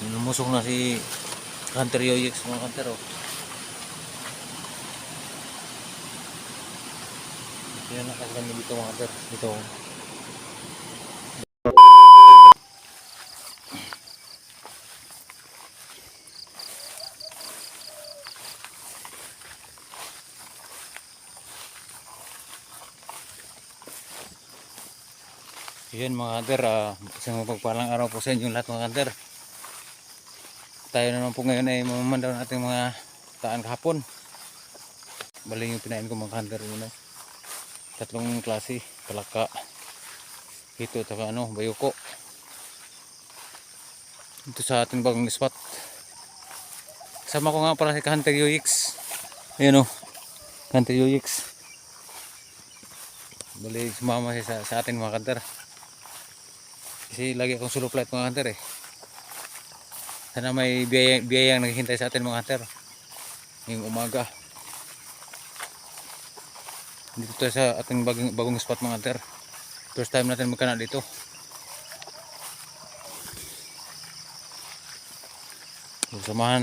Lumusok na si Hunter Yoyix mga Hunter oh. Yan nakasama dito mga Hunter. Dito oh. Yun mga hunter, ah, isang mapagpalang araw po sa inyo lahat mga hunter. Tayo naman po ngayon ay mamandaw ng ating mga taan kahapon. Bali yung pinain ko mga hunter eh. Tatlong klase, palaka, hito, at ano, bayuko. Ito sa ating bagong spot. Kasama ko nga pala si Hunter Yoyix. Ayan o, Hunter Yoyix. Bali sumama siya sa, sa atin mga hunter. Kasi lagi akong solo flight mga hunter eh. Sana may biyaya, biyayang naghihintay sa atin mga hunter. Ngayong umaga. Dito tayo sa ating bagong, bagong spot mga hunter. First time natin magkana dito. Samahan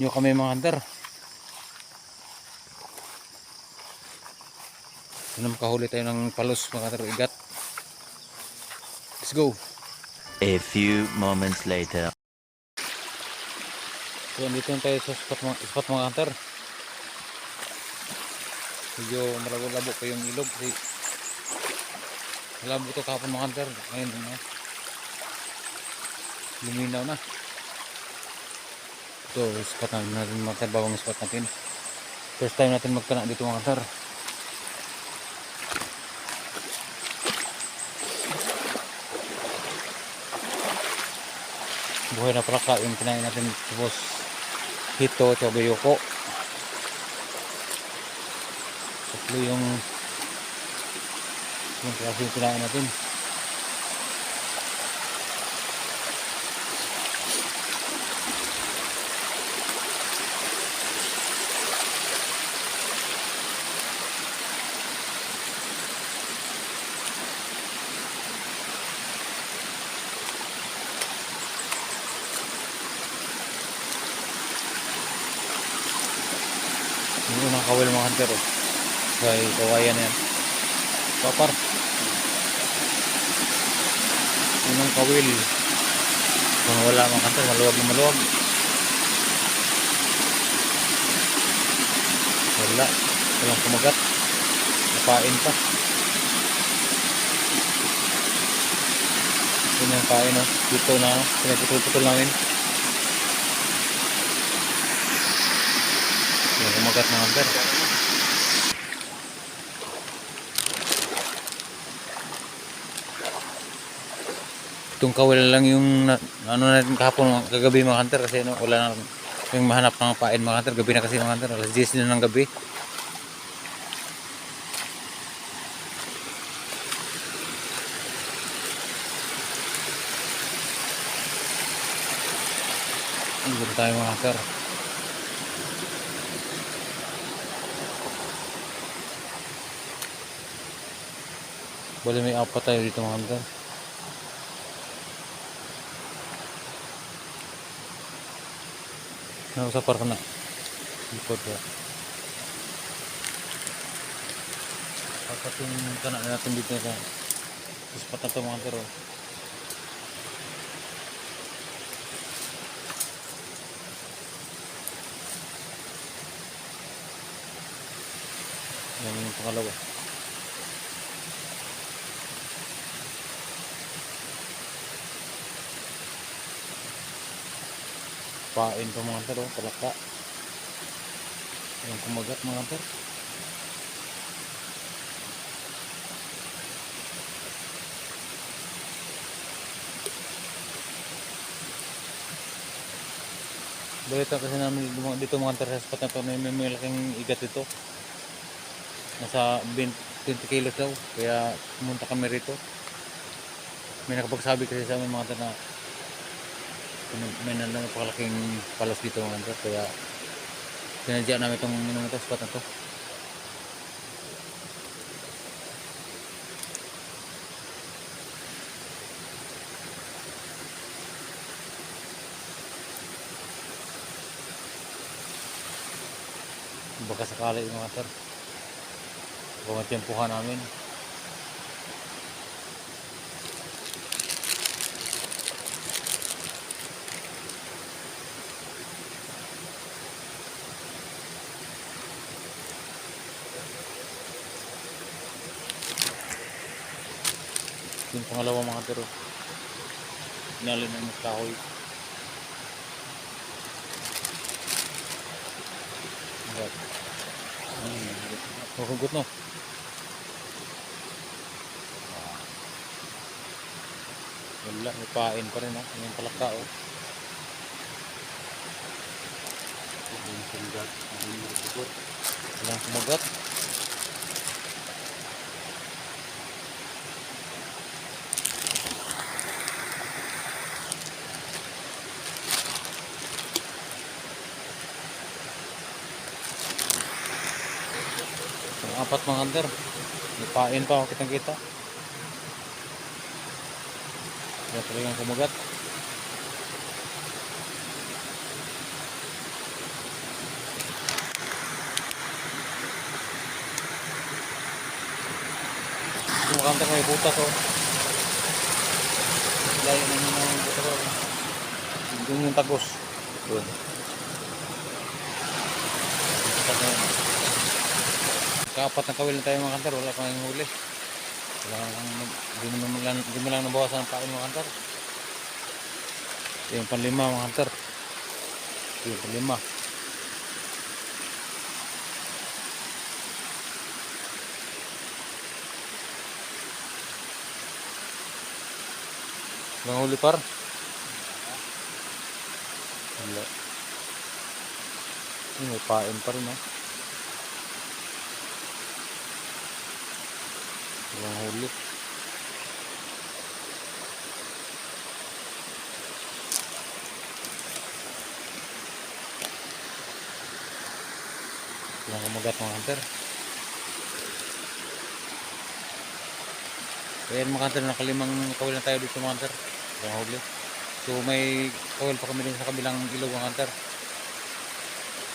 nyo kami mga hunter. Sana makahuli tayo ng palos mga hunter igat. Let's go. A few moments later. So, andito na tayo sa spot mga, spot mga hunter. Medyo malabo-labo pa yung ilog kasi malabo ito kahapon mga hunter. Ngayon, ano, luminaw na. Ito, spot na natin mga hunter, bagong spot natin. First time natin magkana dito mga hunter. buhay na palaka yung kinain natin tapos hito at bayoko tatlo yung yung klase yung natin yung mga hunter oh. kay kawayan yan. Papar. Unang kawil. Kung wala mga hunter maluwag na maluwag. Wala. Walang kumagat. Napain pa. Yun yung pain oh. dito na pinaputol-putol namin kumagat mga hunter itong kawil lang yung na, ano natin kahapon kagabi mga hunter kasi no, wala na yung mahanap ng pain mga hunter. Gabi na kasi mga hunter. Alas 10 na ng gabi. Dito tayo mga hunter Bali may apat tayo dito mga hunter Nausapar ka na. Ya. Apat yung kanak natin dito sa spot na ito mga oh. Yan yung pangalawa. Pain pa mga taro, palaka. Yung kumagat mga taro. Balita kasi namin dito- mga taro sa spot na to, may, malaking igat dito. Nasa 20, 20 kilos daw, kaya pumunta kami rito. May nakapagsabi kasi sa amin mga taro na may napakalaking palos dito mga kanto kaya sinadya namin itong minum ito spot na to. Baka sakali mga kanto kung matyempuhan namin. Yung pangalawa mga tiro. Inalin ng kahoy. Agad. Hmm, Hugot no. Wala, may pain pa rin oh. Yung palaka oh. Yung marupot. Walang kumagat. Ang apat mga under. May pain pa ako kitang kita. Wala talagang kumagat. Kumakanta may butas oh. Layo na yun ang butas oh. Doon yung tagos. Doon. Butas na yun. Kaapat na kawil na tayo mga kantar, wala pang huli. Wala kang, di mo, lang, di mo lang nabawasan ang pain mga kantar. Ito yung panlima mga kantar. Ito yung panlima. Walang huli par. Wala. Ini may pain pa rin oh. Walang huli. Walang kumagat mga hunter. Ayan mga hunter, nakalimang kawil na tayo dito mga hunter. Walang huli. So may kawil pa kami dun sa kabilang ilog mga hunter.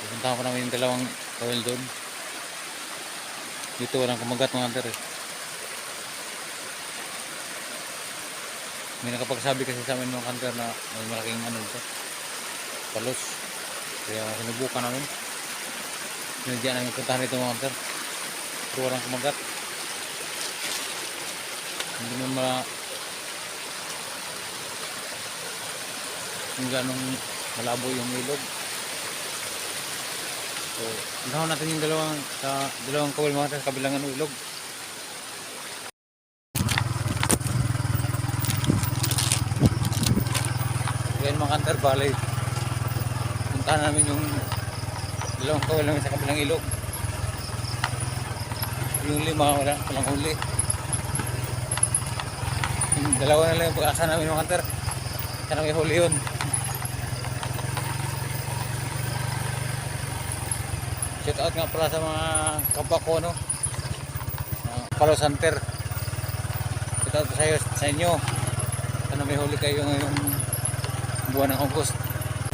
Pupuntahan ko namin yung dalawang kawil doon. Dito walang kumagat mga hunter eh. May nakapagsabi kasi sa amin mga hunter na may malaking ano dito. Palos. Kaya sinubukan namin. Sinadya namin puntahan dito mga hunter. Pero walang kumagat. Hindi mo ma kung ganong malabo yung ilog. So, unahan natin yung dalawang sa dalawang kawal mga hunter sa kabilang ano, ilog. Kantar, balay. Puntahan namin yung dalawang kawal namin sa kabilang ilog. Yung lima, wala, walang huli. Yung dalawa na lang yung pag-asa namin mga kantar. Sana may huli yun. Shout out nga pala sa mga kapwa ko, no? Uh, Palo Santer. Shout out sa, iyo, sa inyo. Sana may huli kayo ngayong buwan ng August.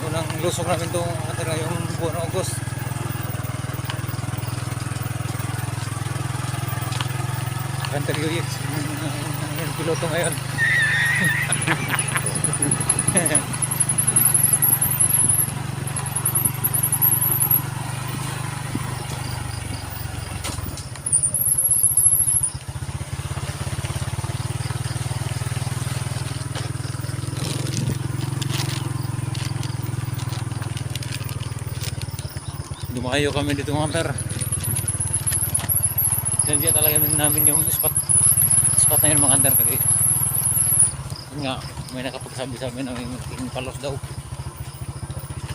Unang lusok namin itong kantar ngayong buwan ng August. Yun yun. Yung piloto ngayon. Dumayo kami dito mga per. Nandiyan talaga namin yung spot spot na yun mga under kasi yun nga may nakapagsabi sa amin na may malaking palos daw.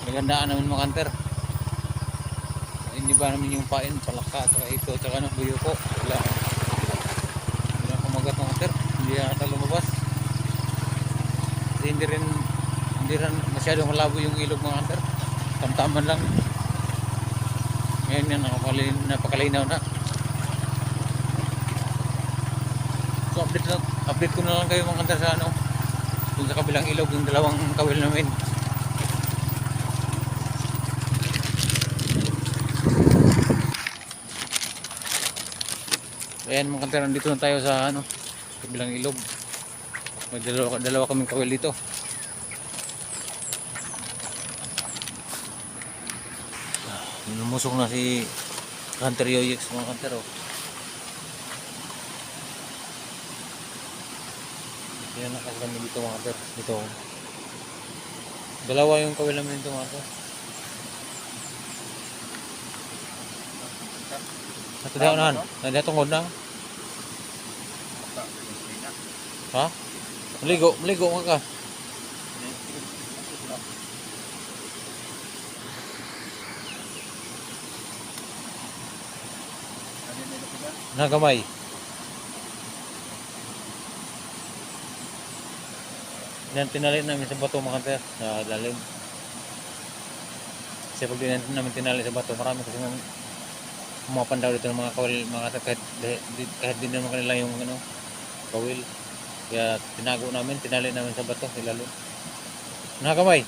Magandaan namin mga under hindi ba namin yung pain palaka at ito at saka ano buyo ko wala. Wala kumagat mga under hindi yata lumabas. Kasi hindi rin hindi rin masyadong malabo yung ilog mga under tamtaman lang ngayon yan, napakalinaw, napakalinaw na. So update, na, update ko na lang kayo mga kanta sa ano, dun sa kabilang ilog, yung dalawang kawil namin. Ayan mga kanta, nandito na tayo sa ano, kabilang ilog. May dalawa, dalawa kaming kawil dito. Lumusok na si Hunter Yoyix mga kanter oh. Yan na kasi kami dito mga kanter. Dito. Dalawa yung kawil namin dito mga kanter. At daw na, nandiyan tungod na. Ha? Maligo, maligo ka ka. Nagamay. Yan tinali namin sa bato mga kanter, sa lalim. Kasi pag din namin tinali sa bato, marami kasi mga dito ng mga kawil, mga kahit, kahit din naman kanila yung ano, kawil. Kaya tinago namin, tinali namin sa bato, ilalim. Nagamay.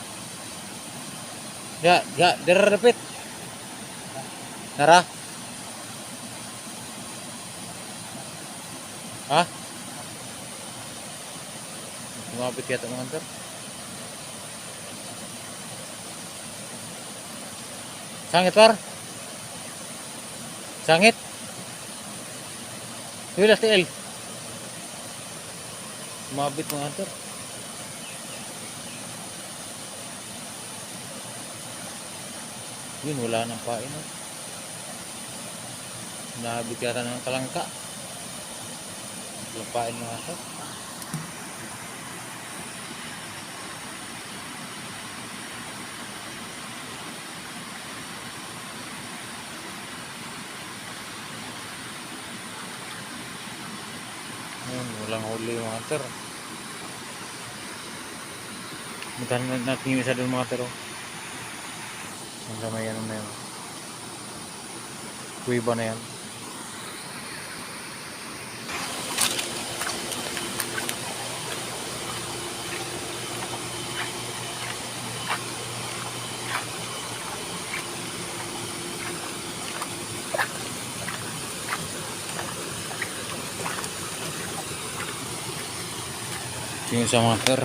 Ya, ya, dira repit. Nara. Ha? Lumapit yata mga kanter. Sangit par? Sangit? Wilas TL. Lumapit mga kanter. Yun, wala nang pain. Oh. Nahabit yata ng kalangka. Walang pain mga kanter. Ayun, walang huli mga hunter. Puntahan na- natin yung isa doon mga hunter. oh. Ang sa may ano na yun. Kuiba na yan. Ito yung hunter.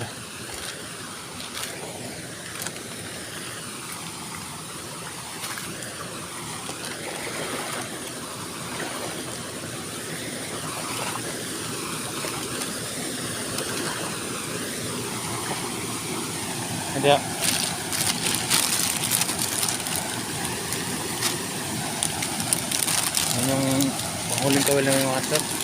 Hindi ah. Yung huling kawil ng mga hunter.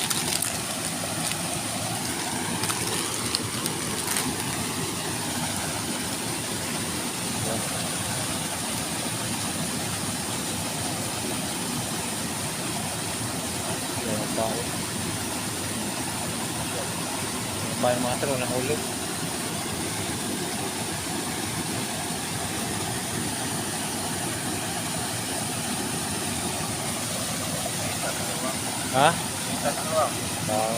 Yan ang tao. Hunter, walang huli. Ha? Oo.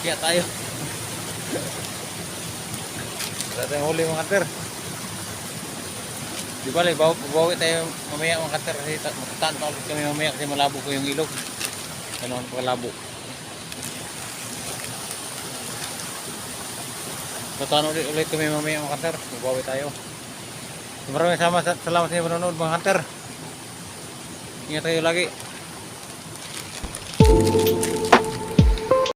Kaya tayo. Wala tayong huli mga kanter. Di ba, baw bawi tayo mamaya mga kanter kasi ta- matataan pa ulit kami mamaya kasi malabo po yung ilog. Ano ang kalabo. Tataan ulit ulit kami mamaya mga kanter. Bawi tayo. Maraming sama, salamat sa inyo manonood mga kanter. Ingat tayo lagi.